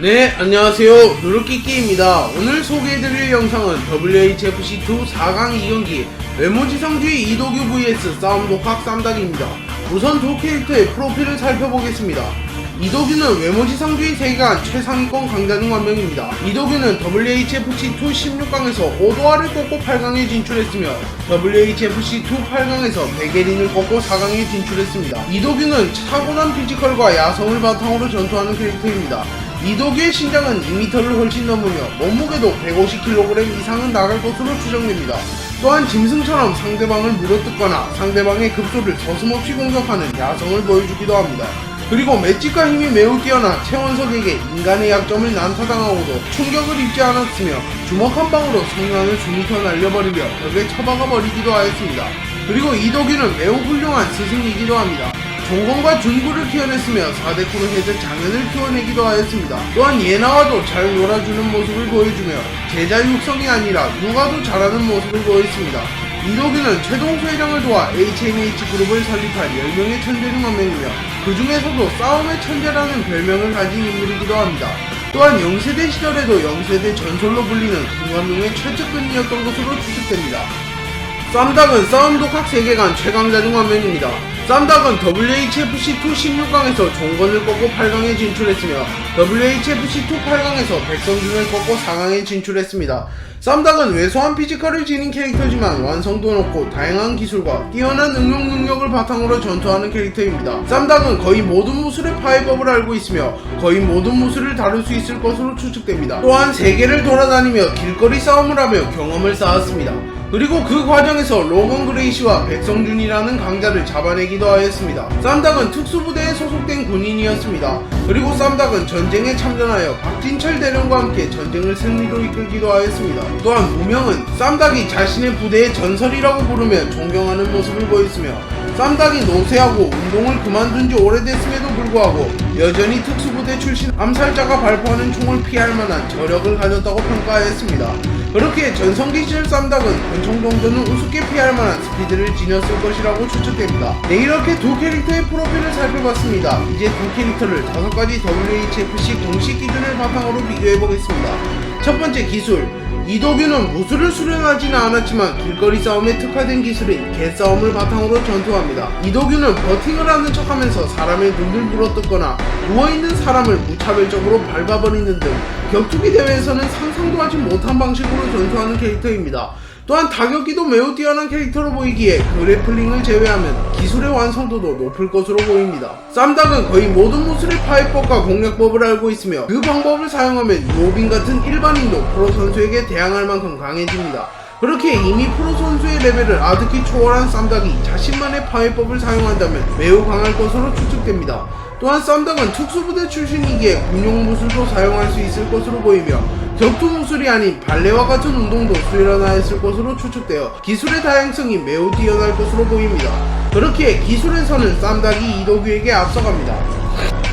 네, 안녕하세요. 누르끼끼입니다. 오늘 소개해드릴 영상은 WHFC2 4강 2경기 외모지상주의 이도규 vs 싸움 독학 쌈닭입니다. 우선 두 캐릭터의 프로필을 살펴보겠습니다. 이도규는 외모지상주의 세계관 최상위권 강자 중한 명입니다. 이도규는 WHFC2 16강에서 오도아를 꺾고 8강에 진출했으며 WHFC2 8강에서 베게린을 꺾고 4강에 진출했습니다. 이도규는 타고난 피지컬과 야성을 바탕으로 전투하는 캐릭터입니다. 이도규의 신장은 2m를 훨씬 넘으며 몸무게도 150kg 이상은 나갈 것으로 추정됩니다. 또한 짐승처럼 상대방을 물어뜯거나 상대방의 급소를 서슴없이 공격하는 야성을 보여주기도 합니다. 그리고 맷집과 힘이 매우 뛰어나 최원석에게 인간의 약점을 난타당하고도 충격을 입지 않았으며 주먹 한 방으로 성난을 수미터 날려버리며 벽에 처박아 버리기도 하였습니다. 그리고 이도규는 매우 훌륭한 스승이기도 합니다. 종건과 준구를 키워냈으며 4대 쿠로 해서 장현을 키워내기도 하였습니다. 또한 예나와도 잘 놀아주는 모습을 보여주며 제자 육성이 아니라 누가도 잘하는 모습을 보였습니다. 이도규는 최동수 회장을 도와 HMH 그룹을 설립한 10명의 천재 중 한 명이며 그 중에서도 싸움의 천재라는 별명을 가진 인물이기도 합니다. 또한 영세대 시절에도 영세대 전설로 불리는 김관용의 최측근이었던 것으로 추측됩니다. 쌈닭은 싸움 독학 세계관 최강자 중한 명입니다. 쌈닭은 WHFC2 16강에서 종건을 꺾고 8강에 진출했으며 WHFC2 8강에서 백성준을 꺾고 4강에 진출했습니다. 쌈닭은 왜소한 피지컬을 지닌 캐릭터지만 완성도 높고 다양한 기술과 뛰어난 응용 능력을 바탕으로 전투하는 캐릭터입니다. 쌈닭은 거의 모든 무술의 파이법을 알고 있으며 거의 모든 무술을 다룰 수 있을 것으로 추측됩니다. 또한 세계를 돌아다니며 길거리 싸움을 하며 경험을 쌓았습니다. 그리고 그 과정에서 로건 그레이시와 백성준이라는 강자를 잡아내기도 하였습니다. 쌈닭은 특수부대에 소속된 군인이었습니다. 그리고 쌈닭은 전쟁에 참전하여 박진철 대령과 함께 전쟁을 승리로 이끌기도 하였습니다. 또한 무명은 쌈닭이 자신의 부대의 전설이라고 부르며 존경하는 모습을 보였으며 쌈닭이 노쇠하고 운동을 그만둔 지 오래됐음에도 불구하고 여전히 특수부대 출신 암살자가 발포하는 총을 피할 만한 저력을 가졌다고 평가하였습니다. 그렇게 전성기 시절 쌈닭은 권총 정도는 우습게 피할 만한 스피드를 지녔을 것이라고 추측됩니다. 네 이렇게 두 캐릭터의 프로필을 살펴봤습니다. 이제 두 캐릭터를 다섯 가지 WHFC 공식 기준을 바탕으로 비교해보겠습니다. 첫 번째 기술 이도규는 무술을 수련하지는 않았지만 길거리 싸움에 특화된 기술인 개싸움을 바탕으로 전투합니다. 이도규는 버팅을 하는 척하면서 사람의 눈을 물어뜯거나 누워있는 사람을 무차별적으로 밟아버리는 등 격투기 대회에서는 상상도 하지 못한 방식으로 전투하는 캐릭터입니다. 또한 타격기도 매우 뛰어난 캐릭터로 보이기에 그래플링을 제외하면 기술의 완성도도 높을 것으로 보입니다. 쌈닭은 거의 모든 무술의 파이법과 공략법을 알고 있으며 그 방법을 사용하면 요빈 같은 일반인도 프로 선수에게 대항할 만큼 강해집니다. 그렇게 이미 프로 선수의 레벨을 아득히 초월한 쌈닭이 자신만의 파이법을 사용한다면 매우 강할 것으로 추측됩니다. 또한 쌈닭은 특수부대 출신이기에 군용 무술도 사용할 수 있을 것으로 보이며 격투 무술이 아닌 발레와 같은 운동도 수련하였을 것으로 추측되어 기술의 다양성이 매우 뛰어날 것으로 보입니다. 그렇게 기술에서는 쌈닭이 이도규에게 앞서갑니다.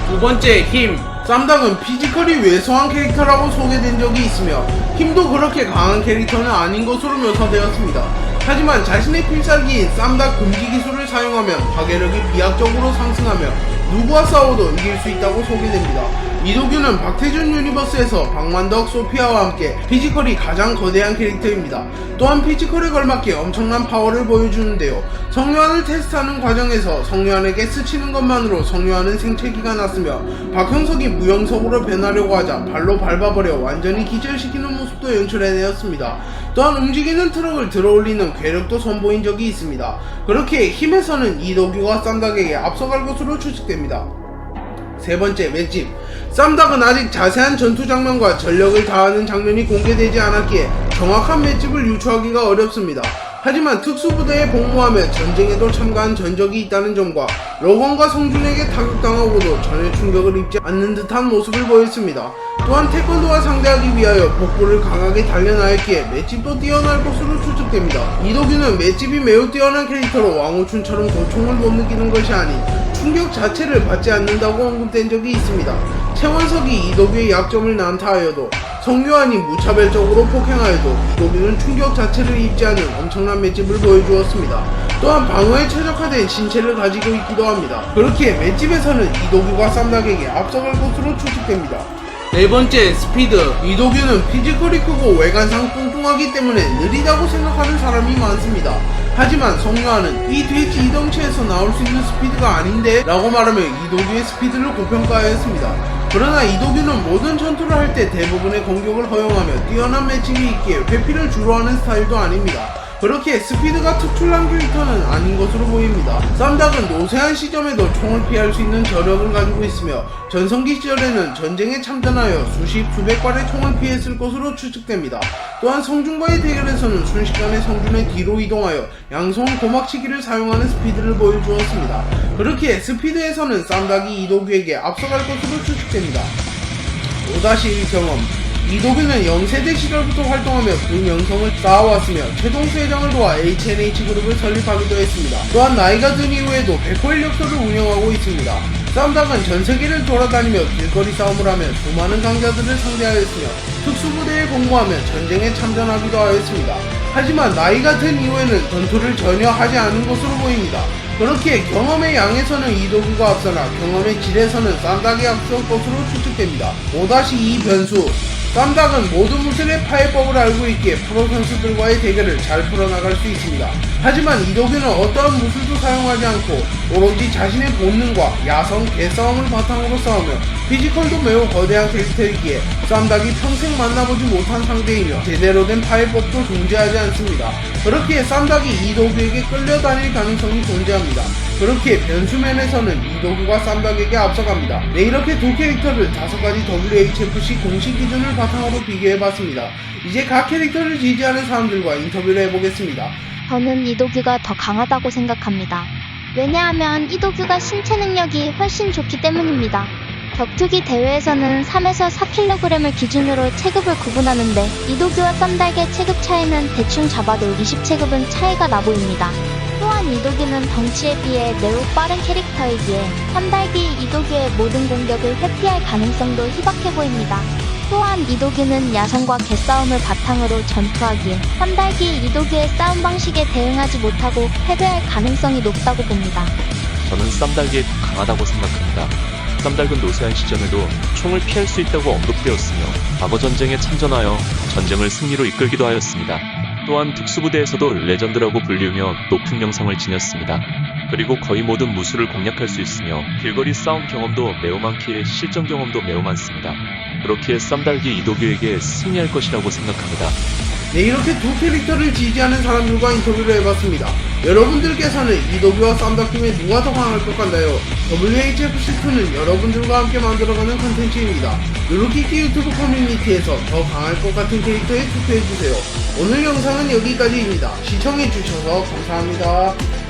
두 번째 힘 쌈닭은 피지컬이 왜소한 캐릭터라고 소개된 적이 있으며 힘도 그렇게 강한 캐릭터는 아닌 것으로 묘사되었습니다. 하지만 자신의 필살기인 쌈닭 금지 기술을 사용하면 파괴력이 비약적으로 상승하며 누구와 싸워도 이길 수 있다고 소개됩니다. 이도규는 박태준 유니버스에서 박만덕 소피아와 함께 피지컬이 가장 거대한 캐릭터입니다. 또한 피지컬에 걸맞게 엄청난 파워를 보여주는데요. 성류한을 테스트하는 과정에서 성류한에게 스치는 것만으로 성류한은 생체기가 났으며 박형석이 무영석으로 변하려고 하자 발로 밟아버려 완전히 기절시키는 모습도 연출해내었습니다. 또한 움직이는 트럭을 들어올리는 괴력도 선보인 적이 있습니다. 그렇게 힘에서는 이도규가 쌈닭에게 앞서갈 것으로 추측됩니다. 세 번째 맷집 쌈닭은 아직 자세한 전투 장면과 전력을 다하는 장면이 공개되지 않았기에 정확한 맷집을 유추하기가 어렵습니다. 하지만 특수부대에 복무하며 전쟁에도 참가한 전적이 있다는 점과 로건과 성준에게 타격당하고도 전혀 충격을 입지 않는 듯한 모습을 보였습니다. 또한 태권도와 상대하기 위하여 복부를 강하게 단련하였기에 맷집도 뛰어날 것으로 추측됩니다. 이도규는 맷집이 매우 뛰어난 캐릭터로 왕호춘처럼 고통을 못 느끼는 것이 아닌 충격 자체를 받지 않는다고 언급된 적이 있습니다. 최원석이 이도규의 약점을 난타하여도 성유한이 무차별적으로 폭행하여도 이도규는 충격 자체를 입지 않은 엄청난 맷집을 보여주었습니다. 또한 방어에 최적화된 신체를 가지고 있기도 합니다. 그렇기에 맷집에서는 이도규가 쌈닭에게 앞서갈 것으로 추측됩니다. 네 번째 스피드 이도규는 피지컬이 크고 외관상 뚱뚱하기 때문에 느리다고 생각하는 사람이 많습니다. 하지만 송유아는 이 돼지 이 덩치에서 나올 수 있는 스피드가 아닌데 라고 말하며 이도규의 스피드를 고평가하였습니다. 그러나 이도규는 모든 전투를 할 때 대부분의 공격을 허용하며 뛰어난 매칭이 있기에 회피를 주로 하는 스타일도 아닙니다. 그렇게 스피드가 특출난 캐릭터는 아닌 것으로 보입니다. 쌈닭은 노세한 시점에도 총을 피할 수 있는 저력을 가지고 있으며 전성기 시절에는 전쟁에 참전하여 수십 수백 발의 총을 피했을 것으로 추측됩니다. 또한 성준과의 대결에서는 순식간에 성준의 뒤로 이동하여 양손 고막치기를 사용하는 스피드를 보여주었습니다. 그렇게 스피드에서는 쌈닭이 이도규에게 앞서갈 것으로 추측됩니다. 5-1 경험 이도규는 영세대 시절부터 활동하며 그 명성을 쌓아왔으며 최동수 회장을 도와 HNH 그룹을 설립하기도 했습니다. 또한 나이가 든 이후에도 백호일 역사를 운영하고 있습니다. 쌈닭은 전 세계를 돌아다니며 길거리 싸움을 하며 수많은 강자들을 상대하였으며 특수부대에 복무하며 전쟁에 참전하기도 하였습니다. 하지만 나이가 든 이후에는 전투를 전혀 하지 않은 것으로 보입니다. 그렇게 경험의 양에서는 이도규가 앞서나 경험의 질에서는 쌈닭이 앞설 것으로 추측됩니다. 5-2 변수 쌈닭은 모든 무술의 파해법을 알고 있기에 프로 선수들과의 대결을 잘 풀어나갈 수 있습니다. 하지만 이도규는 어떠한 무술도 사용하지 않고 오로지 자신의 본능과 야성, 개싸움을 바탕으로 싸우며 피지컬도 매우 거대한 캐릭터이기에 쌈닭이 평생 만나보지 못한 상대이며 제대로 된 파해법도 존재하지 않습니다. 그렇기에 쌈닭이 이도규에게 끌려다닐 가능성이 존재합니다. 그렇게 변수면에서는 이도규가 쌈닭에게 앞서갑니다. 네, 이렇게 두 캐릭터를 다섯 가지 WHFC 공식 기준을 바탕으로 비교해봤습니다. 이제 각 캐릭터를 지지하는 사람들과 인터뷰를 해보겠습니다. 저는 이도규가 더 강하다고 생각합니다. 왜냐하면 이도규가 신체 능력이 훨씬 좋기 때문입니다. 격투기 대회에서는 3에서 4kg을 기준으로 체급을 구분하는데 이도규와 쌈닭의 체급 차이는 대충 잡아도 20체급은 차이가 나 보입니다. 또한 이도규는 덩치에 비해 매우 빠른 캐릭터이기에 쌈닭이 이도규의 모든 공격을 회피할 가능성도 희박해 보입니다. 또한 이도규는 야성과 개싸움을 바탕으로 전투하기에 쌈닭이 이도규의 싸움 방식에 대응하지 못하고 패배할 가능성이 높다고 봅니다. 저는 더 강하다고 생각합니다. 쌈닭은 노쇠한 시점에도 총을 피할 수 있다고 언급되었으며 과거 전쟁에 참전하여 전쟁을 승리로 이끌기도 하였습니다. 또한 특수부대에서도 레전드라고 불리우며 높은 명성을 지녔습니다. 그리고 거의 모든 무술을 공략할 수 있으며 길거리 싸움 경험도 매우 많기에 실전 경험도 매우 많습니다. 그렇기에 쌈닭이 이도규에게 승리할 것이라고 생각합니다. 네, 이렇게 두 캐릭터를 지지하는 사람들과 인터뷰를 해봤습니다. 여러분들께서는 이도규와 쌈닭 중에 누가 더 강할 것 같나요? WHFC2는 여러분들과 함께 만들어가는 컨텐츠입니다. 누르키키 유튜브 커뮤니티에서 더 강할 것 같은 캐릭터에 투표해주세요. 오늘 영상은 여기까지입니다. 시청해주셔서 감사합니다.